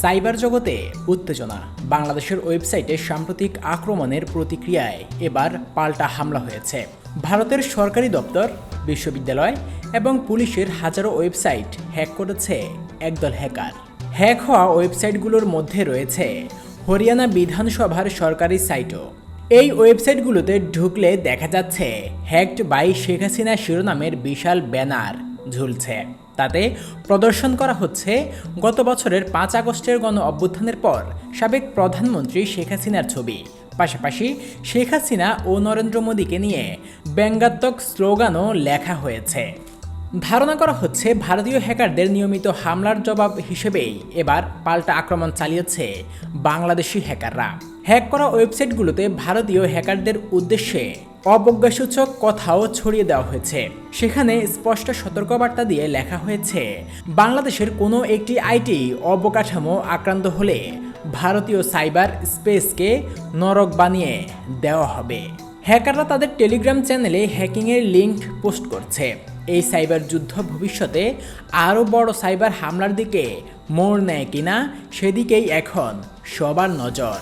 Cyber জগতে উত্তেজনা। বাংলাদেশের ওয়েবসাইটে সাম্প্রতিক আক্রমণের প্রতিক্রিয়ায় এবার পাল্টা হামলা হয়েছে। ভারতের সরকারি দপ্তর, বিশ্ববিদ্যালয় এবং পুলিশের হাজারো ওয়েবসাইট হ্যাক করেছে একদল হ্যাকার। হ্যাক হওয়া ওয়েবসাইটগুলোর মধ্যে রয়েছে হরিয়ানা বিধানসভার সরকারি সাইটও। এই ওয়েবসাইটগুলোতে ঢুকলে দেখা যাচ্ছে, হ্যাকড বাই শেখ হাসিনা শিরোনামের বিশাল ব্যানার ঝুলছে। তাতে প্রদর্শন করা হচ্ছে। গত বছরের পাঁচ আগস্টের গণ অভ্যুত্থানের পর সাবেক প্রধানমন্ত্রী শেখ হাসিনার ছবি। পাশাপাশি শেখ হাসিনা ও নরেন্দ্র মোদীকে নিয়ে ব্যঙ্গাত্মক স্লোগানও লেখা হয়েছে। ধারণা করা হচ্ছে ভারতীয় হ্যাকারদের নিয়মিত হামলার জবাব হিসেবেই এবার পাল্টা আক্রমণ চালিয়েছে বাংলাদেশি হ্যাকাররা। হ্যাক করা ওয়েবসাইটগুলোতে ভারতীয় হ্যাকারদের উদ্দেশ্যে অবজ্ঞাসূচক কথাও ছড়িয়ে দেওয়া হয়েছে। সেখানে স্পষ্ট সতর্কবার্তা দিয়ে লেখা হয়েছে, বাংলাদেশের কোনো একটি আইটি অবকাঠামো আক্রান্ত হলে ভারতীয় সাইবার স্পেসকে নরক বানিয়ে দেওয়া হবে। হ্যাকাররা তাদের টেলিগ্রাম চ্যানেলে হ্যাকিংয়ের লিঙ্ক পোস্ট করছে। এই সাইবার যুদ্ধ ভবিষ্যতে আরও বড় সাইবার হামলার দিকে মোড় নেয় কিনা সেদিকেই এখন সবার নজর।